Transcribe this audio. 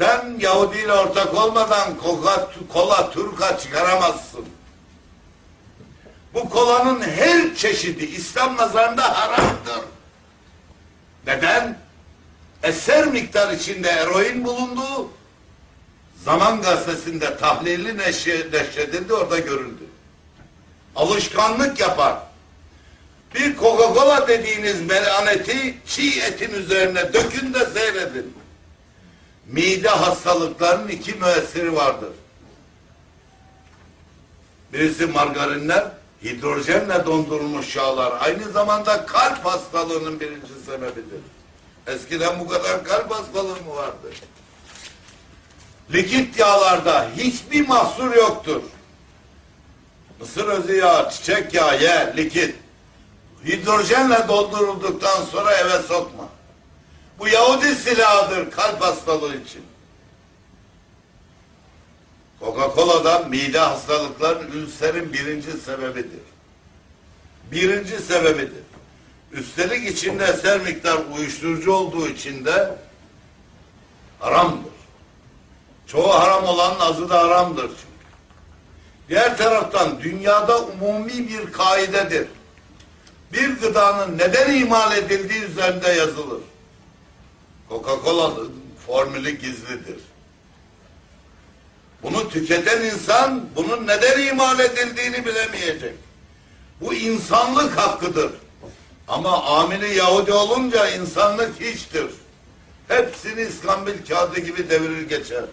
Sen Yahudi ile ortak olmadan kola, kola turka çıkaramazsın. Bu kolanın her çeşidi İslam nazarında haramdır. Neden? Eser miktar içinde eroin bulunduğu Zaman gazetesinde tahlilli neşre, neşredildi orada görüldü. Alışkanlık yapar. Bir Coca-Cola dediğiniz melaneti çiğ etin üzerine dökün de seyredin. Mide hastalıklarının iki müessiri vardır. Birisi margarinler, hidrojenle dondurulmuş yağlar. Aynı zamanda kalp hastalığının birinci sebebidir. Eskiden bu kadar kalp hastalığı mı vardı? Likit yağlarda hiçbir mahsur yoktur. Mısır özü yağı, çiçek yağı ye, likit. Hidrojenle doldurulduktan sonra eve sokma. Bu Yahudi silahıdır kalp hastalığı için. Coca-Cola'da mide hastalıkların ülserin birinci sebebidir. Birinci sebebidir. Üstelik içinde eser miktar uyuşturucu olduğu için de haramdır. Çoğu haram olanın azı da haramdır çünkü. Diğer taraftan dünyada umumi bir kaidedir. Bir gıdanın neden imal edildiği üzerinde yazılır. Coca-Cola formülü gizlidir. Bunu tüketen insan bunun neden imal edildiğini bilemeyecek. Bu insanlık hakkıdır. Ama amili Yahudi olunca insanlık hiçtir. Hepsini iskambil kağıdı gibi devirir geçer.